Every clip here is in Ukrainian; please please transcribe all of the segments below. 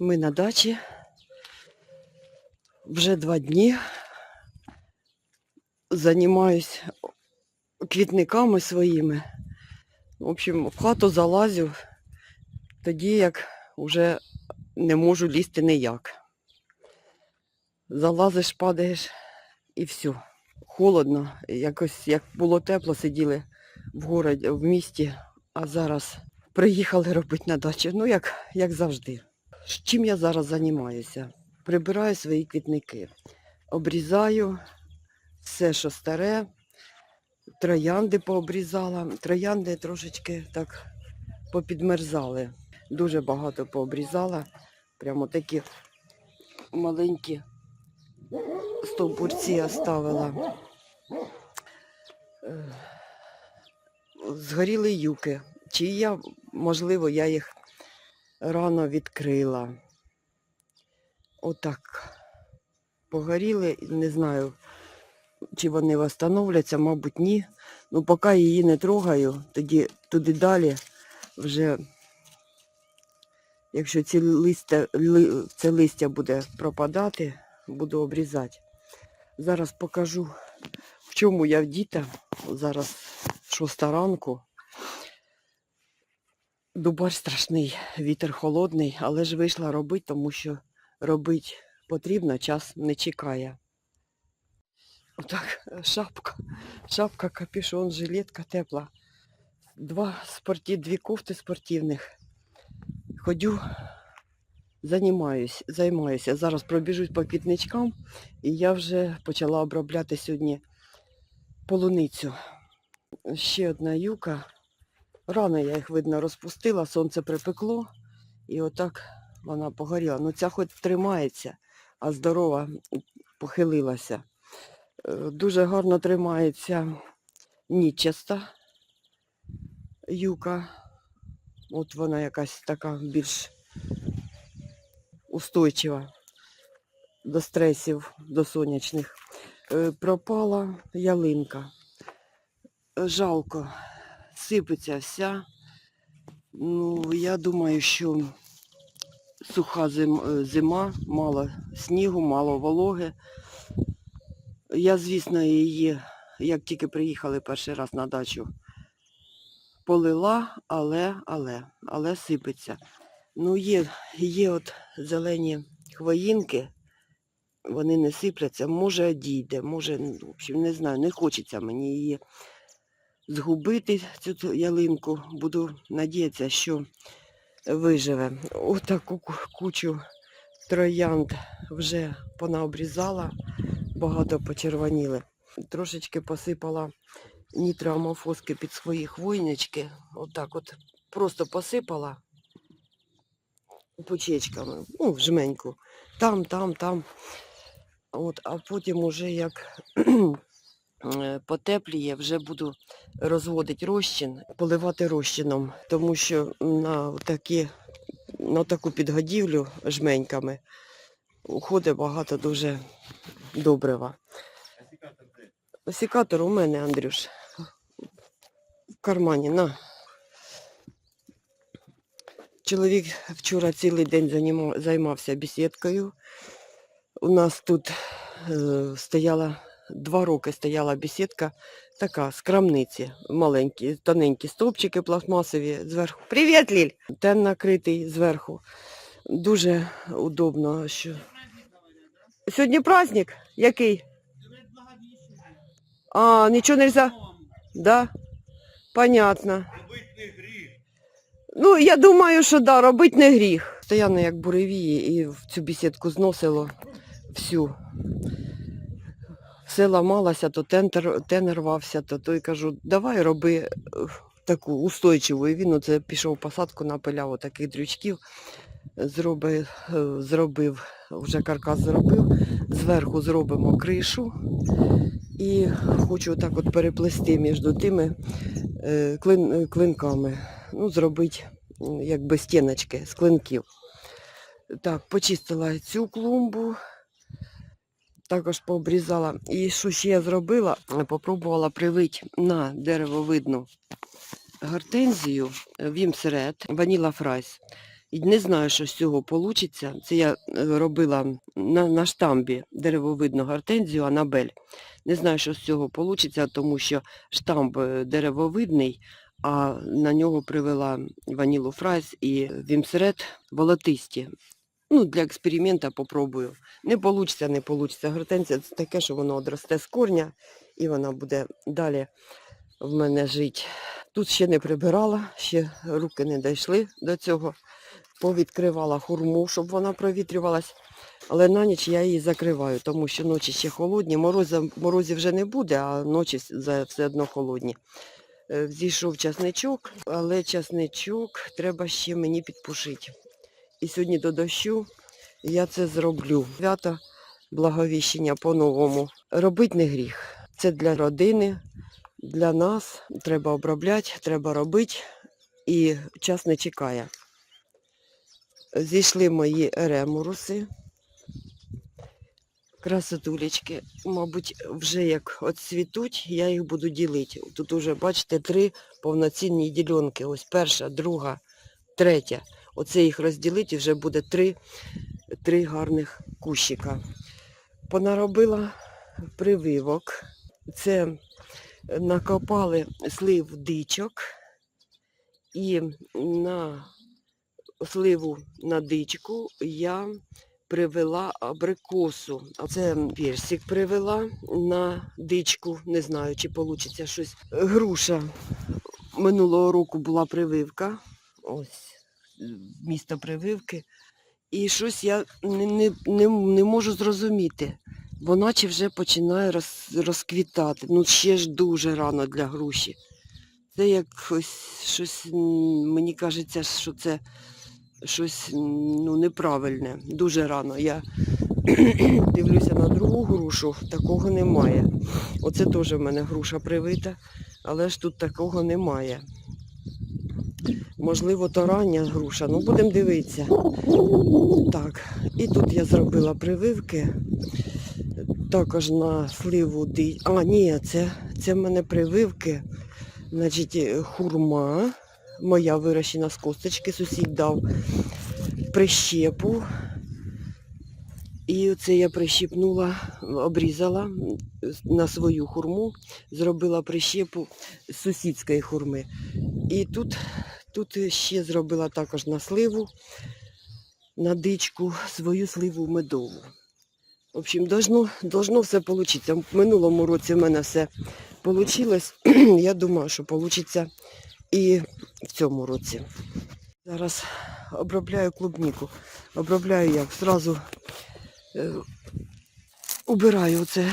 Ми на дачі. Вже два дні. Займаюсь квітниками своїми. В общем, в хату залазю тоді, як вже не можу лізти ніяк. Залазиш, падаєш і все. Холодно. Якось як було тепло, сиділи в городі, в місті, а зараз приїхали робити на дачі. Ну, як, як завжди. Чим я зараз займаюся? Прибираю свої квітники, обрізаю все, що старе, троянди пообрізала. Троянди трошечки так попідмерзали. Дуже багато пообрізала. Прямо такі маленькі стовбурці оставила. Е, Згоріли юки. Чи я, можливо, я їх рано відкрила. Отак. Погоріли, не знаю, чи вони встановляться, мабуть, ні. Ну, поки її не трогаю, тоді туди далі вже, якщо ці листя, ли, це листя буде пропадати, буду обрізати. Зараз покажу, в чому я вдіта. Зараз шоста ранку. Дубар страшний, вітер холодний, але ж вийшла робити, тому що робити потрібно, час не чекає. Отак, шапка, шапка, капюшон, жилетка тепла. Два спорті, дві кофти спортивних. Ходю, займаюсь, займаюся. Зараз пробіжусь по квітничкам, і я вже почала обробляти сьогодні полуницю. Ще одна юка. Рано я їх, видно, розпустила, сонце припекло, і отак вона погоріла. Ну ця хоч тримається, а здорова похилилася. Е, Дуже гарно тримається нічаста юка. От вона якась така більш устойчива до стресів, до сонячних. Е, Пропала ялинка. Жалко, сипеться вся. Ну, я думаю, що суха е, зима, мало снігу, мало вологи. Я, звісно, її, як тільки приїхали перший раз на дачу, полила, але, але, але сипеться. Ну, є, є от зелені хвоїнки, вони не сипляться, може дійде, може, ну, в общем, не знаю, не хочеться мені її згубити, цю ялинку. Буду надіятися, що виживе. Отаку кучу троянд вже понаобрізала, багато почервоніли. Трошечки посипала нітроамофоски під свої хвойнички. Отак от просто посипала пучечками, ну, в жменьку. Там, там, там. От, а потім уже як потепліє, вже буду розводити розчин, поливати розчином, тому що на такі, на таку підгодівлю жменьками уходить багато дуже добрива. Осікатор у мене, Андрюш. В кармані, на. Чоловік вчора цілий день займався бесідкою. У нас тут е, стояла, два роки стояла бесідка, така з крамниці, маленькі, тоненькі стовпчики пластмасові зверху. Привіт, Ліль! Тен накритий зверху. Дуже удобно. Що... Сьогодні праздник? Який? А, нічого не можна? Да? Понятно. Ну, я думаю, що да, робити не гріх. Стоянно як буревії і в цю бесідку зносило всю. Все ламалося, то тентер, тен рвався, то той кажу, давай роби е, таку устойчиву. І він оце пішов посадку, напиляв отаких дрючків, зробив, е, зробив, вже каркас зробив, зверху зробимо кришу. І хочу так от переплести між тими е, клин, е, клинками. Ну, зробити якби стіночки з клинків. Так, почистила цю клумбу, також пообрізала. І що ще я зробила? Попробувала привити на деревовидну гортензію Вімсерет, Ваніла Фрайс. І не знаю, що з цього вийде. Це я е, робила на, на штамбі деревовидну гортензію Анабель. Не знаю, що з цього вийде, тому що штамб е, деревовидний, а на нього привела ванілу фрайс і вімсред волотисті. Ну, для експеримента попробую. Не вийде, не вийде. Гортензія це таке, що воно одросте з корня і вона буде далі в мене жити. Тут ще не прибирала, ще руки не дійшли до цього. Повідкривала хурму, щоб вона провітрювалась. Але на ніч я її закриваю, тому що ночі ще холодні. Морозів вже не буде, а ночі все одно холодні. Е, Взійшов часничок, але часничок треба ще мені підпушити. І сьогодні до дощу я це зроблю. Свято благовіщення по-новому. Робить не гріх. Це для родини, для нас. Треба обробляти, треба робити. І час не чекає. Зійшли мої ремуруси. Красотулечки, мабуть, вже як отцвітуть, я їх буду ділити. Тут уже, бачите, три повноцінні ділянки. Ось перша, друга, третя. Оце їх розділити, і вже буде три, три гарних кущика. Понаробила прививок. Це накопали слив дичок і на сливу на дичку я привела абрикосу. Це персик привела на дичку. Не знаю, чи вийде щось. Груша. Минулого року була прививка. Ось місто прививки. І щось я не, не, не, не можу зрозуміти. Бо наче вже починає роз, розквітати. Ну ще ж дуже рано для груші. Це якось щось, мені кажеться, що це щось ну, неправильне, дуже рано. Я дивлюся на другу грушу, такого немає. Оце теж в мене груша привита, але ж тут такого немає. Можливо, то рання груша, ну будемо дивитися. Так, і тут я зробила прививки. Також на сливу ди. А, ні, це, це в мене прививки. Значить, е, хурма. Моя вирощена з косточки, сусід дав прищепу. І оце я прищепнула, обрізала на свою хурму, зробила прищепу з сусідської хурми. І тут, тут ще зробила також на сливу, на дичку, свою сливу медову. В общем, должно, должно все вийти. В минулому році в мене все вийшло. Я думаю, що вийде і в цьому році. Зараз обробляю клубніку. Обробляю як зразу е, убираю оце,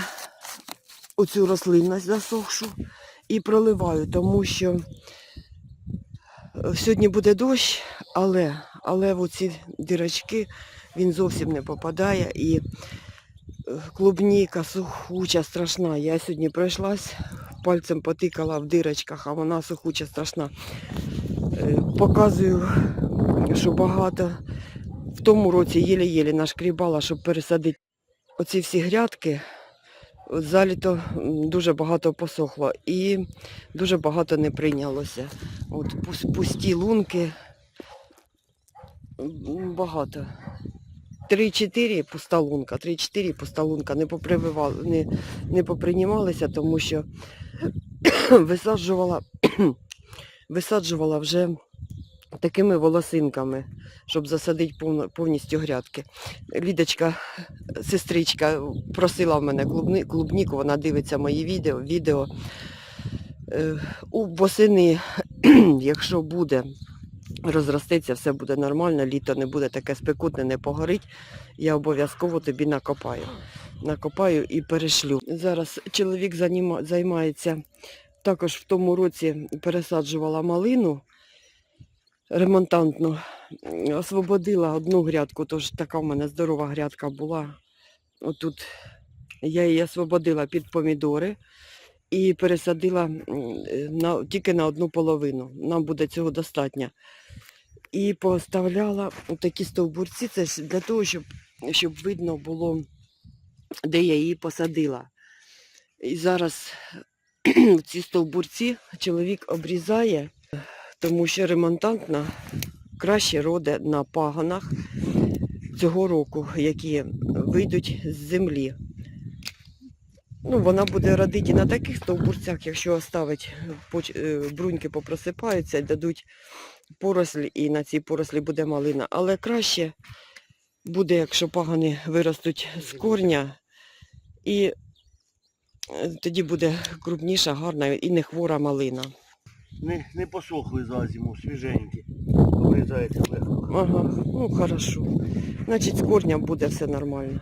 оцю рослинність засохшу і проливаю, тому що сьогодні буде дощ, але, але в оці дірочки він зовсім не попадає і е, клубніка сухуча, страшна. Я сьогодні пройшлась, пальцем потикала в дирочках, а вона сухуча, страшна. Е, Показую, що багато. В тому році єле-єле нашкрібала, щоб пересадити оці всі грядки. От За літо дуже багато посохло і дуже багато не прийнялося. От пусті лунки багато. 3-4 пуста лунка, 3-4 пуста лунка не не, не поприймалися, тому що висаджувала, висаджувала вже такими волосинками, щоб засадити повністю грядки. Лідочка, сестричка, просила в мене клубніку, вона дивиться мої відео. відео. Е, У восени, якщо буде, розростеться, все буде нормально, літо не буде таке спекутне, не погорить, я обов'язково тобі накопаю. Накопаю і перешлю. Зараз чоловік займається, також в тому році пересаджувала малину ремонтантну. Освободила одну грядку, тож така в мене здорова грядка була. Отут я її освободила під помідори і пересадила на, тільки на одну половину. Нам буде цього достатньо. І поставляла такі стовбурці, це для того, щоб, щоб видно було, де я її посадила. І зараз ці стовбурці чоловік обрізає, тому що ремонтантна краще роде на пагонах цього року, які вийдуть з землі. Ну, вона буде родити на таких стовбурцях, якщо оставить е, бруньки попросипаються дадуть порослі, і на цій порослі буде малина. Але краще буде, якщо пагони виростуть з корня, і е, тоді буде крупніша, гарна і не хвора малина. Не, не посохли за зиму, свіженькі. Обрізається легко. Ага, ну хорошо. Значить, з корня буде все нормально.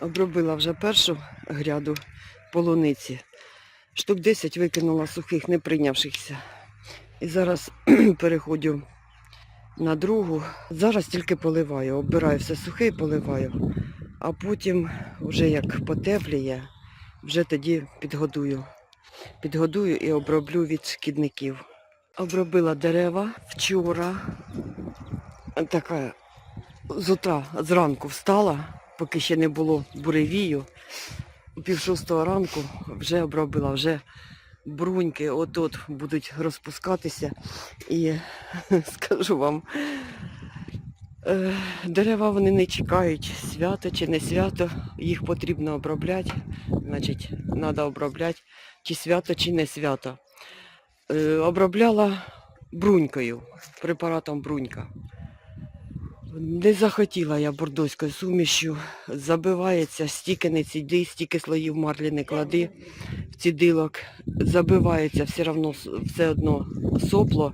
Обробила вже першу гряду полуниці. Штук 10 викинула сухих, не прийнявшихся. І зараз переходжу на другу. Зараз тільки поливаю, оббираю все сухе і поливаю. А потім, вже як потепліє, вже тоді підгодую. Підгодую і оброблю від шкідників. Обробила дерева вчора. Така з утра зранку встала, поки ще не було буревію. Пів шостого ранку вже обробила, вже бруньки от-от будуть розпускатися. І скажу вам, е, дерева вони не чекають, свято чи не свято, їх потрібно обробляти. Значить, треба обробляти, чи свято, чи не свято. Е, обробляла брунькою, препаратом брунька. Не захотіла я бордоською сумішю. Забивається стільки не ціди, стільки слоїв марлі не клади в цідилок. Забивається все одно, все одно сопло.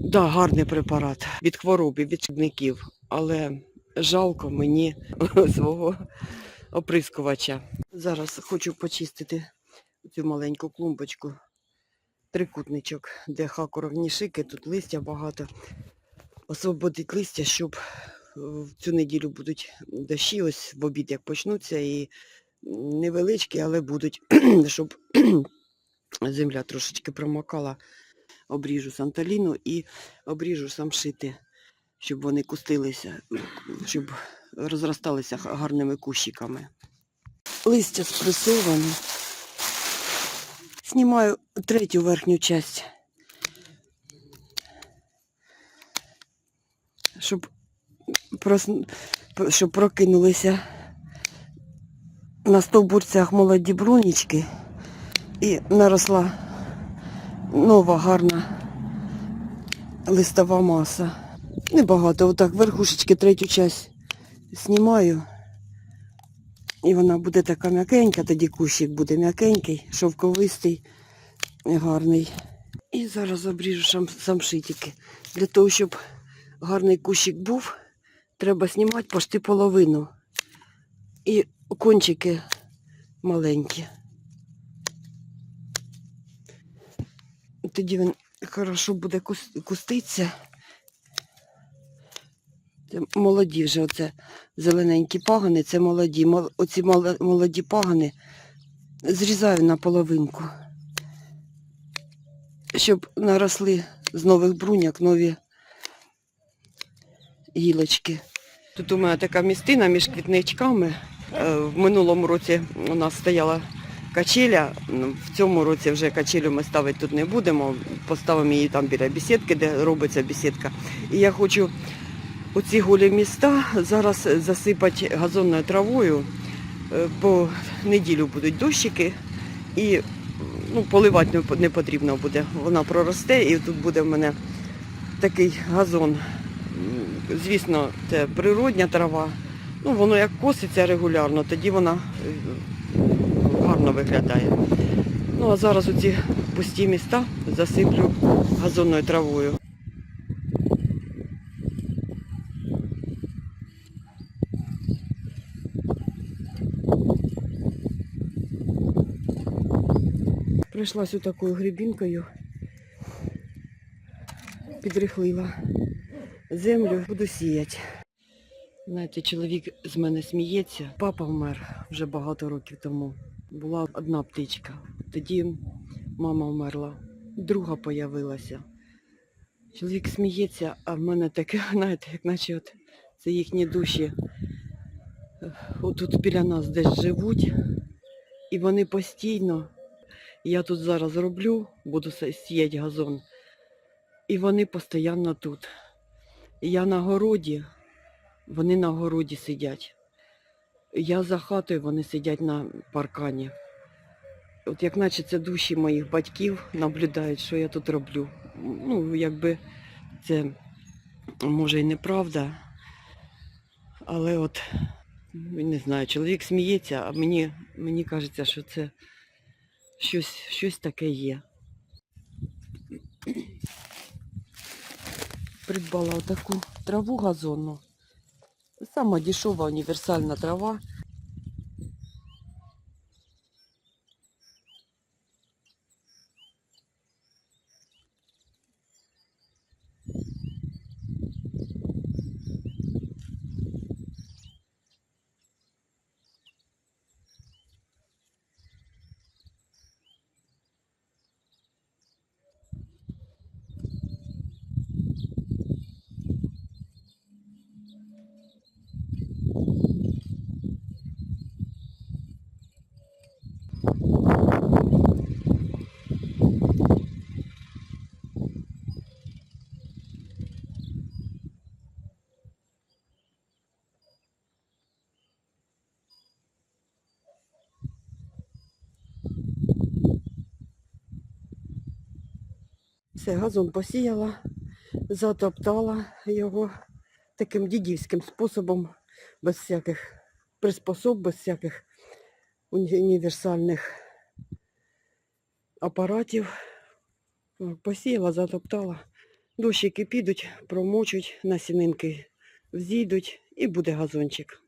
Да, гарний препарат від хвороби, від шкідників. Але жалко мені свого оприскувача. Зараз хочу почистити цю маленьку клумбочку. Трикутничок, де хакуровні шики, тут листя багато. Освободить листя, щоб е, в цю неділю будуть дощі, ось в обід як почнуться, і невеличкі, але будуть, щоб земля трошечки промокала. Обріжу санталіну і обріжу самшити, щоб вони кустилися, щоб розросталися гарними кущиками. Листя спресоване. Знімаю третю верхню часть. Щоб, прос... щоб прокинулися на стовбурцях молоді брунічки і наросла нова гарна листова маса. Небагато, отак верхушечки третю часть знімаю. І вона буде така м'якенька, тоді кущик буде м'якенький, шовковистий, гарний. І зараз обріжу самшитики. Для того, щоб гарний кущик був, треба знімати почти половину. І кончики маленькі. Тоді він хорошо буде куститися. Це молоді вже оце зелененькі пагани, це молоді. Оці молоді пагани зрізаю на половинку, щоб наросли з нових бруняк нові гілочки. Тут у мене така містина між квітничками. Е, В минулому році у нас стояла качеля. Ну, В цьому році вже качелю ми ставити тут не будемо. Поставимо її там біля бесідки, де робиться бесідка. І я хочу оці голі міста зараз засипати газонною травою. Е, По неділю будуть дощики і ну, поливати не потрібно буде. Вона проросте і тут буде в мене такий газон. Звісно, це природня трава. Ну, воно як коситься регулярно, тоді вона е, гарно виглядає. Ну а зараз оці пусті міста засиплю газонною травою. Прийшлась такою грибінкою, підрихлила землю, буду сіяти. Знаєте, чоловік з мене сміється. Папа вмер вже багато років тому. Була одна птичка. Тоді мама вмерла, друга появилася. Чоловік сміється, а в мене таке, знаєте, як наче от це їхні душі. Отут біля нас десь живуть, і вони постійно. Я тут зараз роблю, буду сіяти газон. І вони постійно тут. Я на городі, вони на городі сидять. Я за хатою, вони сидять на паркані. От як наче це душі моїх батьків наблюдають, що я тут роблю. Ну, якби це може і неправда, але от не знаю, чоловік сміється, а мені, мені кажеться, що це щось, щось таке є. Придбала таку траву газонну. Сама дешева універсальна трава. Все, газон посіяла, затоптала його таким дідівським способом, без всяких приспособ, без всяких універсальних апаратів. Посіяла, затоптала. Дощики підуть, промочуть, насінинки взійдуть і буде газончик.